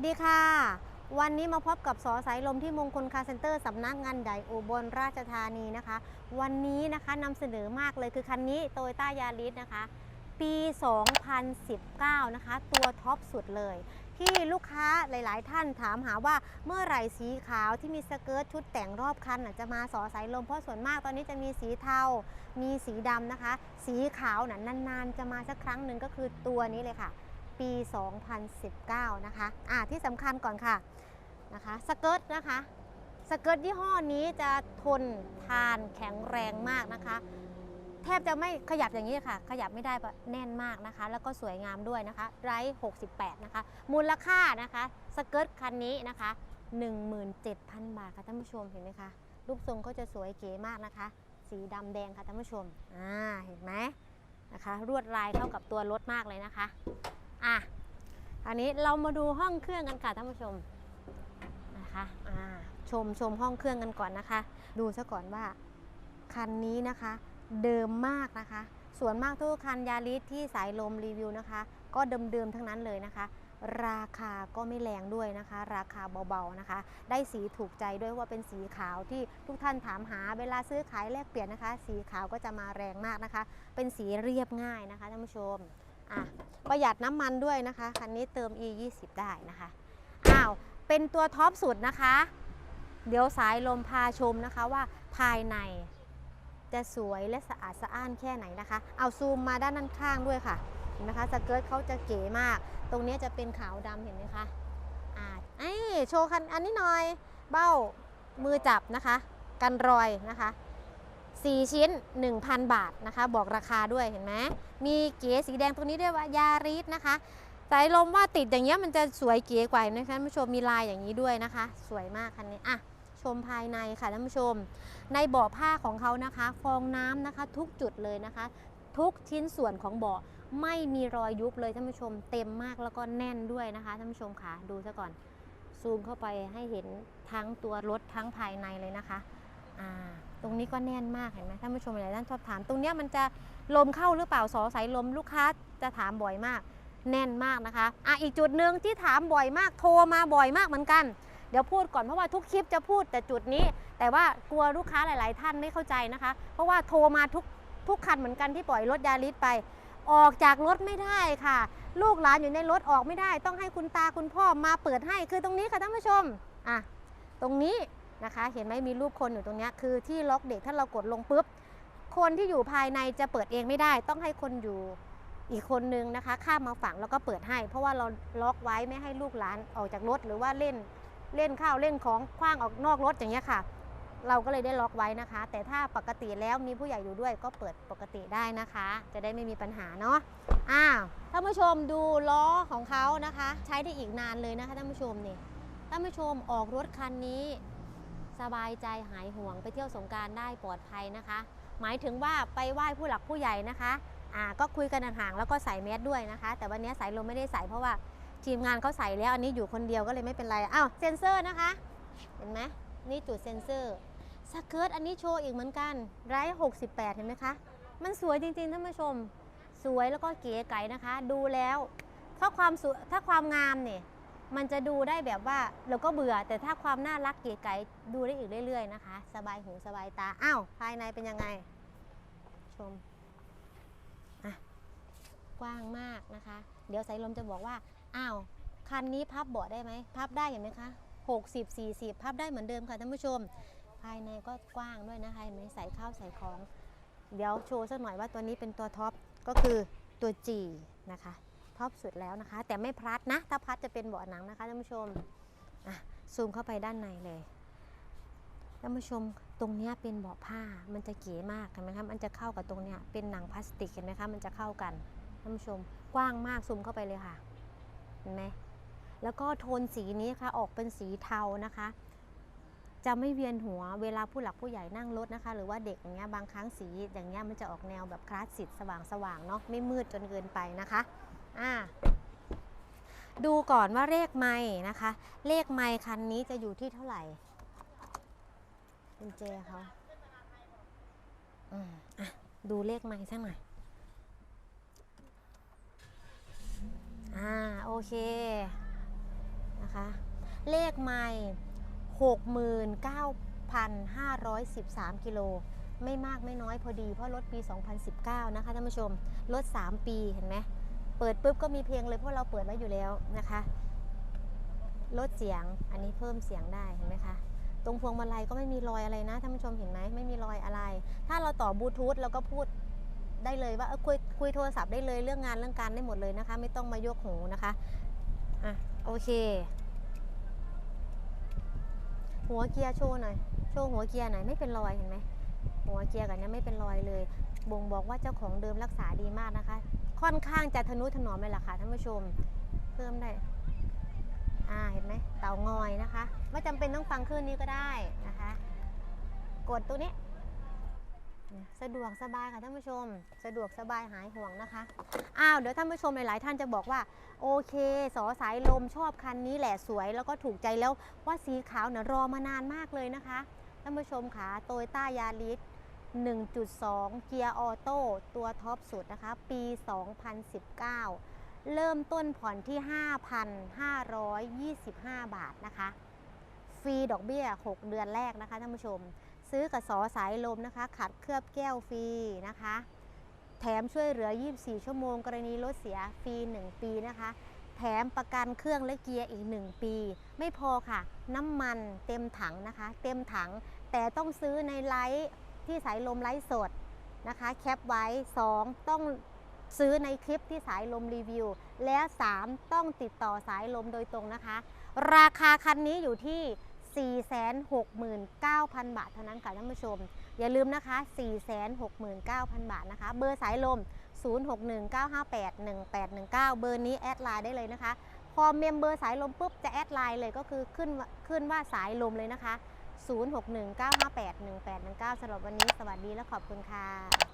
วัสดีค่ะ วันนี้มาพบกับสอสายลมที่มงคลคาร์เซ็นเตอร์สำนักงานใหญ่อุบลราชธานีนะคะ วันนี้นะคะนำเสนอมากเลยคือคันนี้โตโยต้ายาริสนะคะ ปี 2019 นะคะ ตัวท็อปสุดเลย ที่ลูกค้าหลาย ๆ ท่านถามหาว่าเมื่อไหร่สีขาวที่มีสเกิร์ตชุดแต่งรอบคันจะมาสอสายลมเพราะส่วนมากตอนนี้จะมีสีเทา มีสีดำนะคะ สีขาวน่ะนาน ๆ จะมาสักครั้งหนึ่งก็คือตัวนี้เลยค่ะ ปี 2019 นะคะอ่าที่สำคัญก่อนค่ะนะคะสเกิร์ตนะคะสเกิร์ตยี่ห้อนี้จะทนทานแข็งแรงมากนะคะ แทบจะไม่ขยับอย่างนี้ค่ะ ขยับไม่ได้ปะแน่นมากนะคะ แล้วก็สวยงามด้วยนะคะไร68 นะคะ มูลค่านะคะสเกิร์ตคันนี้นะคะ 17,000 บาทค่ะท่านผู้ชมเห็นไหมคะรูปทรงก็จะสวยเก๋มากนะคะ สีดำแดงค่ะท่านผู้ชมอ่าเห็นไหมนะคะรวดลายเข้ากับตัวรถมากเลยนะคะ อะอันนี้เรามาดูห้องเครื่องกันค่ะท่านผู้ชมนะคะอ่าชมชมห้องเครื่องกันก่อนนะคะ ดูซะก่อนว่าคันนี้นะคะ เดิมมากนะคะ ส่วนมากทุกคันยาริสที่สายลมรีวิวนะคะ ก็เดิมๆทั้งนั้นเลยนะคะ ราคาก็ไม่แรงด้วยนะคะ ราคาเบาๆนะคะ ได้สีถูกใจด้วยว่าเป็นสีขาวที่ทุกท่านถามหาเวลาซื้อขายแลกเปลี่ยนนะคะ สีขาวก็จะมาแรงมากนะคะ เป็นสีเรียบง่ายนะคะท่านผู้ชม อะประหยัดน้ำมันด้วยนะคะ คันนี้เติม e 2 0ได้นะคะ อ้าว เป็นตัวท็อปสุดนะคะ เดี๋ยวสายลมพาชมนะคะว่าภายในจะสวยและสะอาดสะอ้านแค่ไหนนะคะ เอาซูมมาด้านด้านข้างด้วยค่ะ เห็นไหมคะ สเกิร์ตเขาจะเก๋มาก ตรงนี้จะเป็นขาวดำเห็นไหมคะ อ่าไอ้โชว์คันอันนี้หน่อย เบ้ามือจับนะคะ กันรอยนะคะ 4 ชิ้น 1,000 บาทนะคะ บอกราคาด้วยเห็นไหมมีเก๋สีแดงตรงนี้ด้วยว่ายาริสนะคะสายลมว่าติดอย่างเงี้ยมันจะสวยเก๋กว่านะคะท่านผู้ชมมีลายอย่างนี้ด้วยนะคะ สวยมากคันนี้อะชมภายในค่ะท่านผู้ชม ในเบาะผ้าของเขานะคะ ฟองน้ำนะคะ ทุกจุดเลยนะคะ ทุกชิ้นส่วนของเบาะไม่มีรอยยุบเลยท่านผู้ชม เต็มมากแล้วก็แน่นด้วยนะคะท่านผู้ชมค่ะดูซะก่อนซูมเข้าไปให้เห็นทั้งตัวรถทั้งภายในเลยนะคะอ่า ตรงนี้ก็แน่นมากเห็นไหมท่านผู้ชมหลายท่านชอบถาม ตรงนี้มันจะลมเข้าหรือเปล่าสอสายลมลูกค้าจะถามบ่อยมาก แน่นมากนะคะอะอีกจุดหนึ่งที่ถามบ่อยมากโทรมาบ่อยมากเหมือนกัน เดี๋ยวพูดก่อนเพราะว่าทุกคลิปจะพูดแต่จุดนี้ แต่ว่ากลัวลูกค้าหลาย ๆ ท่านไม่เข้าใจนะคะ เพราะว่าโทรมาทุกทุกคันเหมือนกันที่ปล่อยรถยาริสไป ออกจากรถไม่ได้ค่ะ ลูกหลานอยู่ในรถออกไม่ได้ ต้องให้คุณตาคุณพ่อมาเปิดให้คือตรงนี้ค่ะท่านผู้ชมอะตรงนี้ นะคะ เห็นไหมมีรูปคนอยู่ตรงนี้คือที่ล็อกเด็กถ้าเรากดลงปุ๊บ คนที่อยู่ภายในจะเปิดเองไม่ได้ ต้องให้คนอยู่อีกคนนึงนะคะ ข้ามมาฝั่งแล้วก็เปิดให้ เพราะว่าเราล็อกไว้ไม่ให้ลูกหลานออกจากรถหรือว่าเล่นเล่นข้าวเล่นของคว้างออกนอกรถอย่างเงี้ยค่ะ เราก็เลยได้ล็อกไว้นะคะ แต่ถ้าปกติแล้วมีผู้ใหญ่อยู่ด้วยก็เปิดปกติได้นะคะ จะได้ไม่มีปัญหาเนาะอ้าวท่านผู้ชมดูล้อของเขานะคะ ใช้ได้อีกนานเลยนะคะท่านผู้ชมนี่ท่านผู้ชมออกรถคันนี้ สบายใจหายห่วงไปเที่ยวสงการได้ปลอดภัยนะคะ หมายถึงว่าไปไหว้ผู้หลักผู้ใหญ่นะคะอ่าก็คุยกันห่างๆแล้วก็ใส่แมสด้วยนะคะ แต่วันนี้สายลมไม่ได้ใส่เพราะว่าทีมงานเขาใส่แล้วอันนี้อยู่คนเดียวก็เลยไม่เป็นไรอ้าวเซ็นเซอร์นะคะ เห็นไหมนี่จุดเซ็นเซอร์สเกิร์ตอันนี้โชว์อีกเหมือนกันไร้68 เห็นไหมคะ มันสวยจริงๆท่านผู้ชม สวยแล้วก็เก๋ไก๋นะคะ ดูแล้ว ถ้าความสวยถ้าความงามเนี่ย มันจะดูได้แบบว่าเราก็เบื่อ แต่ถ้าความน่ารักเก๋ไก๋ดูได้อีกเรื่อย ๆ นะคะ สบายหูสบายตา อ้าว ภายในเป็นยังไง ชมกว้างมากนะคะ เดี๋ยวสายลมจะบอกว่า อ้าว คันนี้พับเบาะได้ไหม พับได้เห็นไหมคะ60 40 พับได้เหมือนเดิมค่ะท่านผู้ชม ภายในก็กว้างด้วยนะคะเห็นไหมใส่ข้าวใส่ของ เดี๋ยวโชว์สักหน่อยว่าตัวนี้เป็นตัวท็อปก็คือตัว G นะคะ ท็อปสุดแล้วนะคะ แต่ไม่พลัดนะ ถ้าพลัดจะเป็นเบาะหนังนะคะท่านผู้ชมอะซูมเข้าไปด้านในเลยท่านผู้ชมตรงเนี้ยเป็นเบาะผ้ามันจะเก๋มากเห็นไหมคะมันจะเข้ากับตรงเนี้ยเป็นหนังพลาสติกเห็นไหมคะมันจะเข้ากันท่านผู้ชมกว้างมากซูมเข้าไปเลยค่ะเห็นไหมแล้วก็โทนสีนี้ค่ะออกเป็นสีเทานะคะ จะไม่เวียนหัวเวลาผู้หลักผู้ใหญ่นั่งรถนะคะ หรือว่าเด็กอย่างเงี้ยบางครั้งสีอย่างเงี้ยมันจะออกแนวแบบคลาสสิกสว่างๆเนาะไม่มืดจนเกินไปนะคะ อ่าดูก่อนว่าเลขไม่นะคะ เลขไม่คันนี้จะอยู่ที่เท่าไหร่กุญแจเขาอืมอะดูเลขไม่สักหน่อยอ่าโอเคนะคะเลขไม่69,513กิโลไม่มากไม่น้อยพอดีเพราะรถปี 2019 นะคะท่านผู้ชม รถ 3 ปีเห็นไหม เปิดปุ๊บก็มีเพลงเลยเพราะเราเปิดไว้อยู่แล้วนะคะ ลดเสียงอันนี้เพิ่มเสียงได้เห็นไหมคะตรงพวงมาลัยก็ไม่มีรอยอะไรนะท่านผู้ชมเห็นไหมไม่มีรอยอะไร ถ้าเราต่อบลูทูธเราก็พูดได้เลยว่าคุยคุยโทรศัพท์ได้เลยเรื่องงานเรื่องการได้หมดเลยนะคะ ไม่ต้องมายกหูนะคะอะโอเค หัวเกียร์โชว์หน่อยโชว์หัวเกียร์หน่อยไม่เป็นรอยเห็นไหมหัวเกียร์กันเนี่ยไม่เป็นรอยเลย บ่งบอกว่าเจ้าของเดิมรักษาดีมากนะคะ ค่อนข้างจะทะนุถนอมเลยล่ะค่ะท่านผู้ชม เพิ่มได้ อ่าเห็นไหมเต่างอยนะคะ ไม่จำเป็นต้องฟังคลื่นนี้ก็ได้นะคะ กดตัวนี้ สะดวกสบายค่ะท่านผู้ชม สะดวกสบายหายห่วงนะคะ อ้าวเดี๋ยวท่านผู้ชมหลาย ๆ ท่านจะบอกว่าโอเค สอสายลมชอบคันนี้แหละสวย แล้วก็ถูกใจแล้วว่าสีขาวเนี่ยรอมานานมากเลยนะคะท่านผู้ชมค่ะโตโยต้ายาริส 1.2 เกียร์ออโต้ตัวท็อปสุดนะคะ ปี 2019 เริ่มต้นผ่อนที่ 5,525 บาทนะคะ ฟรีดอกเบี้ย 6 เดือนแรกนะคะท่านผู้ชม ซื้อกับสอสายลมนะคะ ขัดเคลือบแก้วฟรีนะคะ แถมช่วยเหลือ 24 ชั่วโมงกรณีรถเสียฟรี 1 ปีนะคะ แถมประกันเครื่องและเกียร์อีก 1 ปี ไม่พอค่ะ น้ำมันเต็มถังนะคะ เต็มถังแต่ต้องซื้อในไลฟ์ ที่สายลมไลฟ์สดนะคะ แคปไว้ 2 ต้องซื้อในคลิปที่สายลมรีวิว และ 3 ต้องติดต่อสายลมโดยตรงนะคะ ราคาคันนี้อยู่ที่ 469,000 บาทเท่านั้นค่ะท่านผู้ชม อย่าลืมนะคะ 469,000 บาทนะคะ เบอร์สายลม 0619581819 เบอร์นี้แอดไลน์ได้เลยนะคะ พอเมมเบอร์สายลมปุ๊บจะแอดไลน์เลยก็คือขึ้นขึ้นว่าสายลมเลยนะคะ 0619581819สำหรับวันนี้สวัสดีและขอบคุณค่ะ